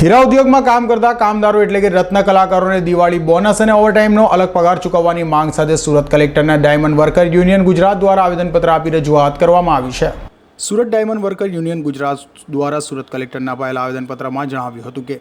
હીરા ઉદ્યોગમાં કામ કરતા કામદારો એટલે કે રત્ન કલાકારોને દિવાળી બોનસ અને ઓવરટાઈમનો અલગ પગાર ચૂકવવાની માંગ સાથે સુરત કલેક્ટરના ડાયમંડ વર્કર યુનિયન ગુજરાત દ્વારા આવેદનપત્ર આપી રજૂઆત કરવામાં આવી છે. Surat diamond worker union Gujarat દ્વારા સુરત કલેક્ટરના અપાયેલા આવેદનપત્રમાં જણાવ્યું હતું કે,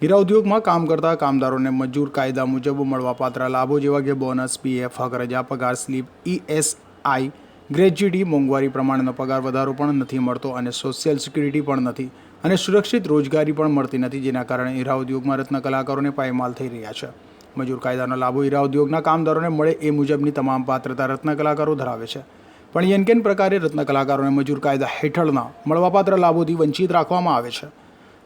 હીરા ઉદ્યોગમાં કામ કરતા કામદારોને મજૂર કાયદા મુજબ મળવાપાત્ર લાભો જેવા કે બોનસ, પીએફ હક રજા પગાર, સ્લીપ ઈએસઆઈ ગ્રેજ્યુટી, મોંઘવારી પ્રમાણેનો પગાર વધારો પણ નથી મળતો અને સોશિયલ સિક્યુરિટી પણ નથી. અને સુરક્ષિત રોજગારી પણ મળતી નથી, જેના કારણે હીરા ઉદ્યોગમાં રત્ન કલાકારોને પાયમાલ થઈ રહ્યા છે. મજૂર કાયદાનો લાભો હીરા ઉદ્યોગના કામદારોને મળે એ મુજબની તમામ પાત્રતા રત્ન કલાકારો ધરાવે છે. પણ યનકેન પ્રકારે રત્ન કલાકારોને મજૂર કાયદા હેઠળના મળવાપાત્ર લાભોથી વંચિત રાખવામાં આવે છે.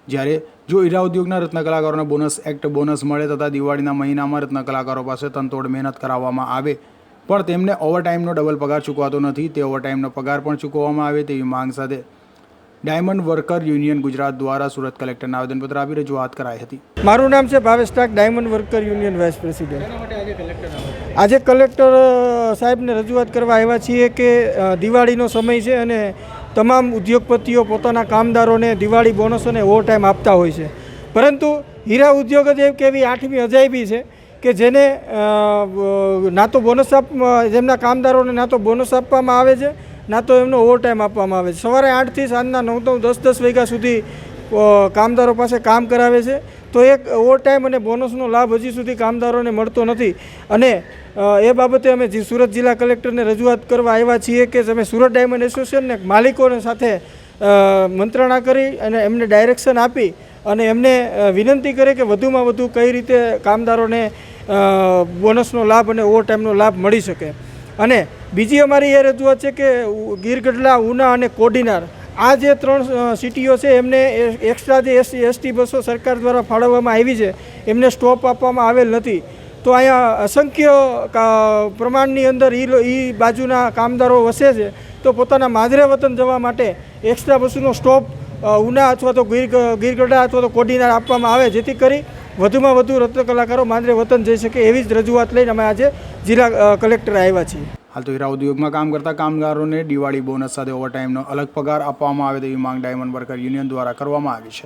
જ્યારે જો હીરા ઉદ્યોગના રત્ન કલાકારોને બોનસ એક્ટ બોનસ મળે તથા દિવાળીના મહિનામાં રત્ન કલાકારો પાસે તનતોડ મહેનત કરાવવામાં આવે, પણ તેમને ઓવરટાઈમનો ડબલ પગાર ચૂકવાતો નથી, તે ઓવરટાઈમનો પગાર પણ ચૂકવવામાં આવે તેવી માંગ સાથે ડાયમંડ વર્કર યુનિયન ગુજરાત દ્વારા સુરત કલેક્ટરને આવેદનપત્ર આપી રજૂઆત કરાઈ હતી. મારું નામ છે Bhavesh Tak, diamond worker union vice president. આજે કલેક્ટર સાહેબને રજૂઆત કરવા આવ્યા છીએ કે દિવાળીનો સમય છે અને તમામ ઉદ્યોગપતિઓ પોતાના કામદારોને દિવાળી બોનસ અને ઓવર ટાઈમ આપતા હોય છે. પરંતુ હીરા ઉદ્યોગ જ એક એવી આઠમી અજાયબી છે કે જેને ના તો બોનસ આપ, જેમના કામદારોને ના તો બોનસ આપવામાં આવે છે ના તો એમનો ઓવરટાઈમ આપવામાં આવે છે. સવારે આઠથી સાંજના નવ નવ દસ દસ વાગ્યા સુધી કામદારો પાસે કામ કરાવે છે. તો એક ઓવરટાઈમ અને બોનસનો લાભ હજી સુધી કામદારોને મળતો નથી. અને એ બાબતે અમે સુરત જિલ્લા કલેક્ટરને રજૂઆત કરવા આવ્યા છીએ કે તમે સુરત ડાયમંડ એસોસિએશનને માલિકોને સાથે મંત્રણા કરી અને એમને ડાયરેક્શન આપી અને એમને વિનંતી કરે કે વધુમાં વધુ કઈ રીતે કામદારોને બોનસનો લાભ અને ઓવરટાઈમનો લાભ મળી શકે. અને બીજી અમારી એ રજૂઆત છે કે ગીરગઢડા ઉના અને કોડીનાર, આ જે ત્રણ સિટીઓ છે એમને એક્સ્ટ્રા જે એસટી એસટી બસો સરકાર દ્વારા ફાળવવામાં આવી છે, એમને સ્ટોપ આપવામાં આવેલ નથી. તો અહીંયા અસંખ્ય પ્રમાણની અંદર એ એ બાજુના કામદારો વસે છે, તો પોતાના માદરે વતન જવા માટે એક્સ્ટ્રા બસોનો સ્ટોપ ઉના અથવા તો ગીર, ગીરગઢા અથવા તો કોડીનાર આપવામાં આવે, જેથી કરી વધુમાં વધુ રત્ન કલાકારો માંદરે વતન જઈ શકે એવી જ રજૂઆત લઈને અમે આજે જિલ્લા કલેક્ટર આવ્યા છીએ. હાલ તો હીરા ઉદ્યોગમાં કામ કરતા કામગારોને દિવાળી બોનસ સાથે ઓવરટાઈમનો અલગ પગાર આપવામાં આવે તેવી માંગ ડાયમંડ વર્કર યુનિયન દ્વારા કરવામાં આવી છે.